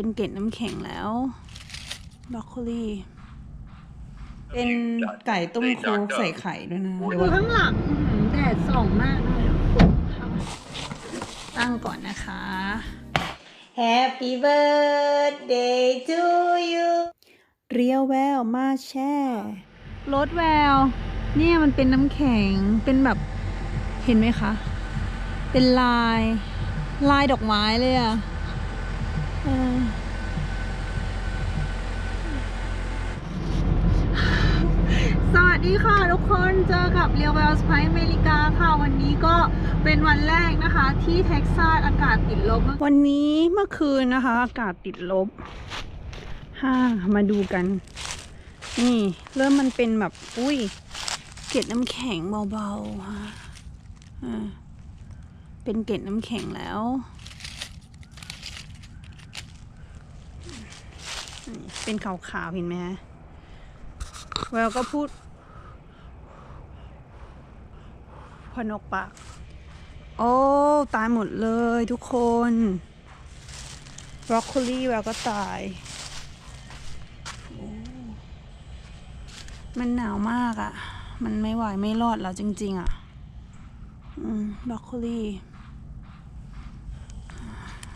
เป็นเกล็ดน้ำแข็งแล้วบรอกโคลีเป็นไก่ต้มโคกใส่ไข่ด้วยนะเดี๋ยวดูว่าข้างหลังอื้อหือแดดส่องมากเลยอะคุณค่ะตั้งก่อนนะคะ Happy birthday to you เรียวแววมาแช่รถแวว เนี่ยมันเป็นน้ำแข็ง เป็นแบบเห็นไหมคะ เป็นลาย ลายดอกไม้เลยอะเออ สวัสดีค่ะทุกคนเจอกับเรียวแวลส์ไปอเมริกาค่ะ วันนี้ก็เป็นวันแรกนะคะ ที่เท็กซัสอากาศติดลบ วันนี้เมื่อคืนนะคะ อากาศติดลบห้ามาดูกัน นี่ เริ่มมันเป็นแบบ อุ้ย เกล็ดน้ำแข็งเบาๆค่ะอ่าเป็นเกล็ดน้ำแข็งแล้ว เป็นขาวๆเห็นไหมฮะแววก็พูด พนกปาก โอ้ ตายหมดเลยทุกคนบรอกโคลีแววก็ตาย มันหนาวมากอะ่ะ มันไม่ไหวไม่รอดแล้วจริง ๆอะ่ะบรอกโคลี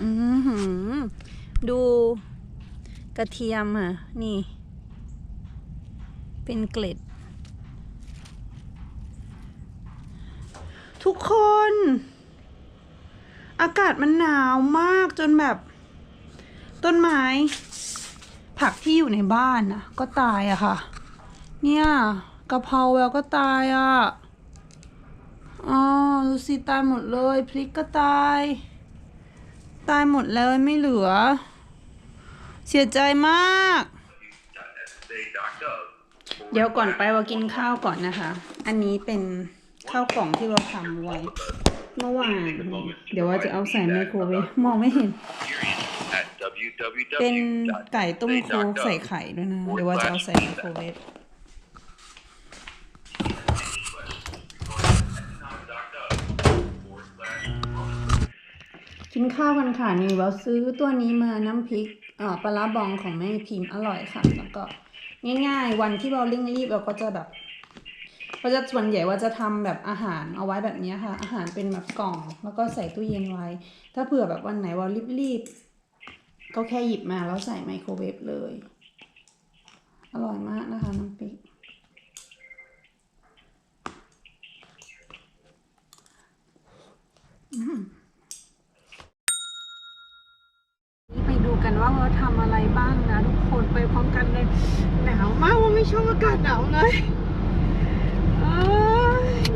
อือหือดู กระเทียมอะ นี่ เป็นเกล็ด ทุกคน อากาศมันหนาวมากจนแบบ ต้นไม้ ผักที่อยู่ในบ้านนะก็ตายอะค่ะ เนี่ยกะเพราแววก็ตายอะอ๋อลูซี่ตายหมดเลย พริกก็ตาย ตายหมดเลยไม่เหลือ เสียใจมาก เดี๋ยวก่อนไปว่ากินข้าวก่อนนะคะ อันนี้เป็นข้าวกล่องที่เราทำไว้เมื่อวานเดี๋ยวว่าจะเอาใส่ไมโครเวฟมองไม่เห็น เป็นไก่ต้มโคใส่ไข่ด้วยนะ เดี๋ยวว่าจะเอาใส่ไมโครเวฟกินข้าวกันค่ะนี่เราซื้อตัวนี้มาน้ำพริก อ่อปลาบองของแม่พิมพ์อร่อยค่ะ แล้วก็ง่ายๆ วันที่เราเร่งรีบเราก็จะแบบก็จะส่วนใหญ่ว่าจะทำแบบอาหารเอาไว้แบบนี้ค่ะ อาหารเป็นแบบกล่อง แล้วก็ใส่ตู้เย็นไว้ ถ้าเผื่อแบบวันไหนว่ารีบๆก็แค่หยิบมาแล้วใส่ไมโครเวฟเลย อร่อยมากนะคะน้ำพริกไป ดูกันว่าเราทำอะไรบ้างนะทุกคนไปพร้อมกันเลยหนาวมากว่าไม่ชอบอากาศหนาวเลย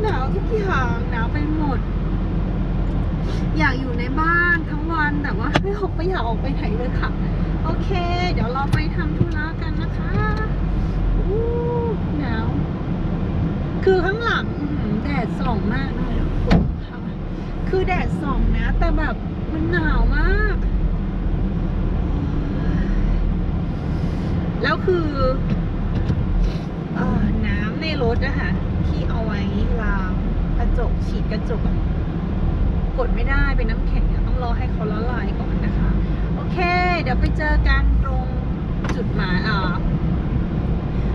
หนาวทุกอย่างหนาวไปหมด อยากอยู่ในบ้านทั้งวันแต่ว่าไม่ออกไปอยากออกไปไหนเลยค่ะ โอเค เดี๋ยวเราไปทำธุระกันนะคะหนาว คือข้างหลังแดดส่องมากเลยค่ะคือแดดส่องนะ แต่แบบมันหนาวมาก แล้วคืออน้ำในรถอะค่ะที่เอาไว้ล้างกระจกฉีดกระจกกดไม่ได้เป็นน้ำแข็งต้องรอให้เขาละลายก่อนนะคะ โอเค เดี๋ยวไปเจอกันตรงจุดหมายอ่า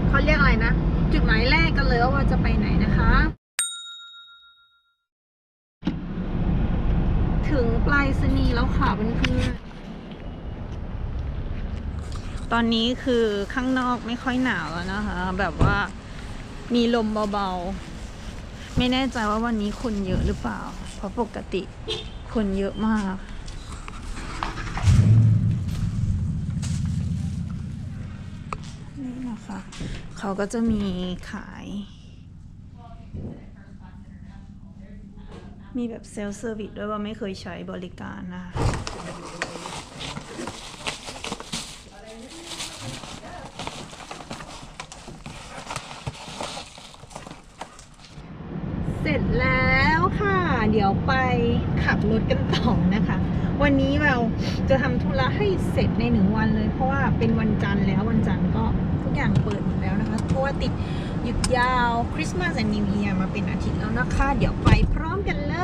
เขาเรียกอะไรนะ จุดหมายแรกกันเลยว่าจะไปไหนนะคะ ถึงปลายสนีแล้วค่ะเพื่อนๆ ตอนนี้คือข้างนอกไม่ค่อยหนาวแล้วนะคะ แบบว่ามีลมเบาๆ ไม่แน่ใจว่าวันนี้คนเยอะหรือเปล่า เพราะปกติคนเยอะมาก นี่นะคะ เขาก็จะมีขาย มีแบบเซลฟ์เซอร์วิสด้วยว่าไม่เคยใช้บริการนะคะ เสร็จแล้วค่ะ เดี๋ยวไปขับรถกันต่อนะคะ วันนี้เราจะทำธุระให้เสร็จในหนึ่งวันเลย เพราะว่าเป็นวันจันทร์แล้ววันจันทร์ก็ทุกอย่างเปิดหมดแล้วนะคะ เพราะว่าติดหยุดยาวคริสต์มาสและนิว e ย r มาเป็นอาทิตย์แล้วนะคะ เดี๋ยวไปพร้อมกันเลย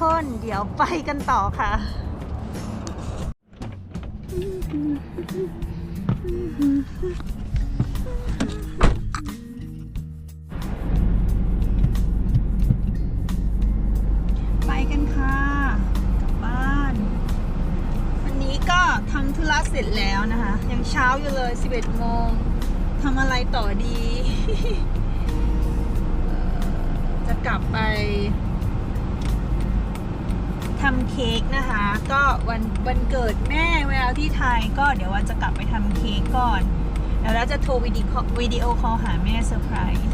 คนเดี๋ยวไปกันต่อค่ะ ไปกันค่ะกลับบ้าน วันนี้ก็ทำธุระเสร็จแล้วนะคะ ยังเช้าอยู่เลย 11โมงทำอะไรต่อดี จะกลับไปำเค้กนะคะ ก็วันวันเกิดแม่เวลาที่ไทยก็เดี๋ยววันจะกลับไปทำเค้กก่อน แล้วเราจะโทรวิดีโอวิดีโอคอลหาแม่เซอร์ไพรส์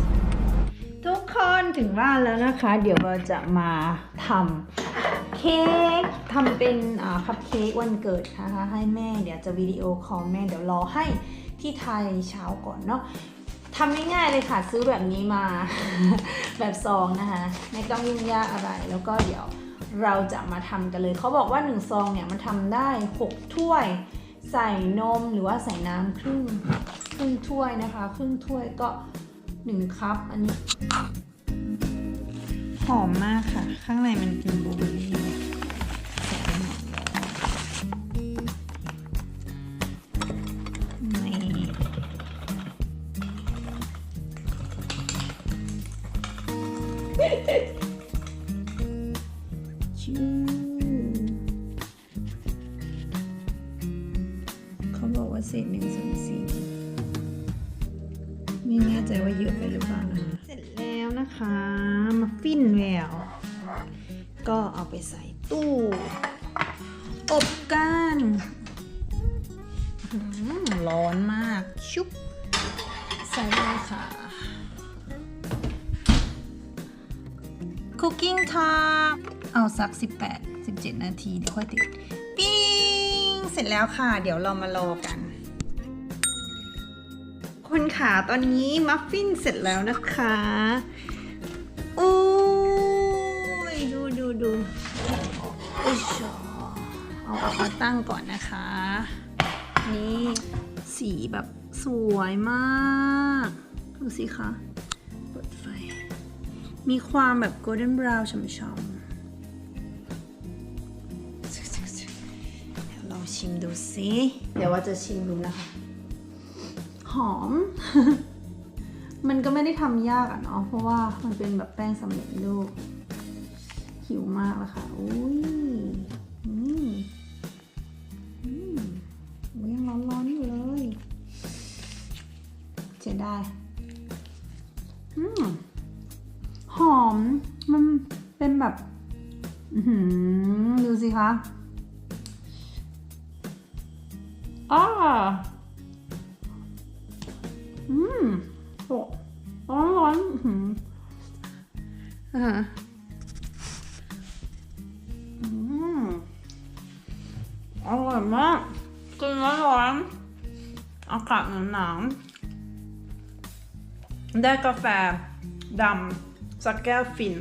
ทุกคนถึงบ้านแล้วนะคะ เดี๋ยวเราจะมาทำเค้กทำเป็นคัพเค้กวันเกิดนะคะให้แม่เดี๋ยวจะวิดีโอคอลแม่เดี๋ยวรอให้ที่ไทยเช้าก่อนเนาะทำง่ายๆเลยค่ะซื้อแบบนี้มาแบบซองนะคะ ไม่ต้องยุ่งยากอะไรแล้วก็เดี๋ยว เราจะมาทำกันเลย เขาบอกว่า 1 ซองเนี่ยมันทำได้ 6 ถ้วย ใส่นมหรือว่าใส่น้ำครึ่งครึ่งถ้วยนะคะ ครึ่งถ้วยก็ 1 คัพอันนี้ หอมมากค่ะ ข้างในมันเป็นบลูเบอร์รี่ ไม่แน่ใจว่าเยอะไปหรือเปล่านะคะเสร็จแล้วนะคะมาฟินแววก็เอาไปใส่ตู้อบกันร้อนมากชุบใส่เลยค่ะ คุกกิ้งทาเอาสัก 18 17 นาที เดี๋ยวค่อยติด ปิ้ง เสร็จแล้วค่ะ เดี๋ยวเรามารอกัน คนขาตอนนี้มัฟฟินเสร็จแล้วนะคะโอ้ยดูดูดูอุ๊ยชอเอาออกมาตั้งก่อนนะคะ นี่สีแบบสวยมาก ดูสิคะเปิดไฟ มีความแบบโกลเด้นบราวน์ช่ำๆเดี๋ยวลองชิมดูสิ เดี๋ยวว่าจะชิมดูนะคะ หอม มันก็ไม่ได้ทำยากอะเนาะเพราะว่ามันเป็นแบบแป้งสำเร็จรูปหิวมากแล้วค่ะอุ้ยอืมอืมยังร้อนๆอยู่เลยเสียดายอืมหอม มันเป็นแบบ อืดูสิคะ โอ้ร้อนร้อนอ่าอืมอร่อยมากกินร้อนร้อนๆอากาศหนาวๆได้กาแฟดำสักแก้วฟิน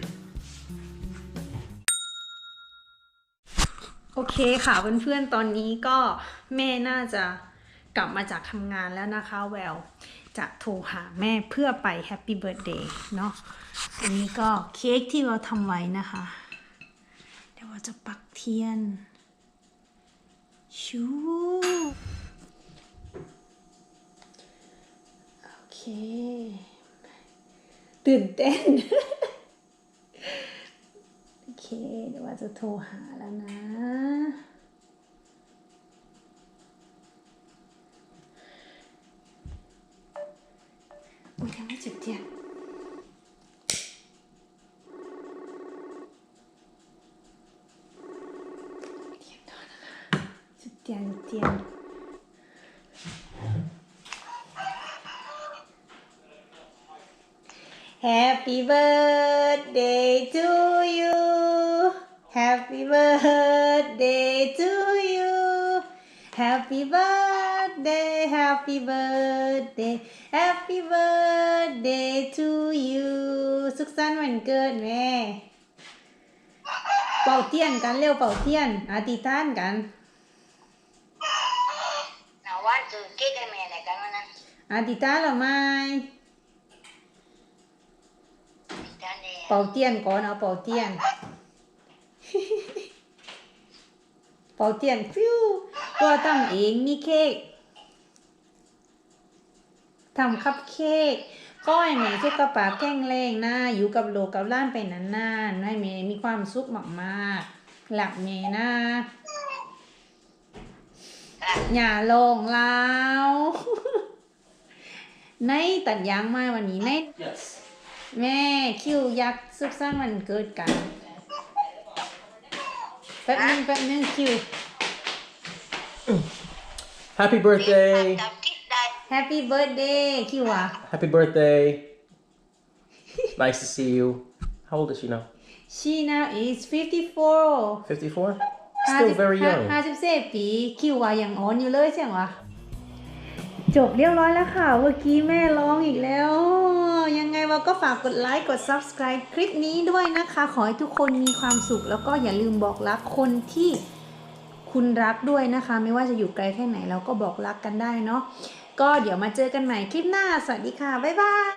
โอเคค่ะเพื่อนๆ ตอนนี้ก็แม่น่าจะกลับมาจากทำงานแล้วนะคะแวว จะโทรหาแม่เพื่อไปแฮปปี้เบิร์ดเดย์เนาะอันนี้ก็เค้กที่เราทำไว้นะคะ เดี๋ยวเราจะปักเทียนชูโอเค ตื่นเต้น โอเค เดี๋ยวว่าจะโทรหาแล้วนะ จุดเทียนจุดเทียน Happy birthday to you. Happy birthday to you. Happy birthday, happy birthday, happy birthday to you สุขสันต์วันเกิดแม่ เป่าเทียนกันเร็วเป่าเทียนอธิษฐานกัน อาติตาละไม่เป่าเตียนก่อนเอาเป่าเตียน เป่าเตียนฟิวก็ทำเองมีเค้กทำคัพเค้กก้อยเแม่ช่วกระป๋าแข้งแรงนะอยู่กับโลกกับล้านไปนานๆานแม่มีความสุขมากๆหลับเมนะอย่าลงแล้ว ในตัดยางมาวันนี้ใน Yes. แม่คิวยักษ์สุขสันต์วันเกิดกัน แป๊บนึงแป๊บนึงคิว Happy birthday. จับทิศได้ Happy birthday คิวอะ Happy birthday. nice to see you. How old is she now? she now is 54 54? Still very young. ห้าสิบสี่ปีคิวว่ายังอ่อนอยู่เลยใช่ไหม จบเรียบร้อยแล้วค่ะ เมื่อกี้แม่ร้องอีกแล้ว ยังไงว่าก็ฝากกดไลค์ กด subscribe คลิปนี้ด้วยนะคะ ขอให้ทุกคนมีความสุข แล้วก็อย่าลืมบอกรักคนที่คุณรักด้วยนะคะ ไม่ว่าจะอยู่ไกลแค่ไหนเราก็บอกรักกันได้เนาะ ก็เดี๋ยวมาเจอกันใหม่คลิปหน้า สวัสดีค่ะ บ๊ายบาย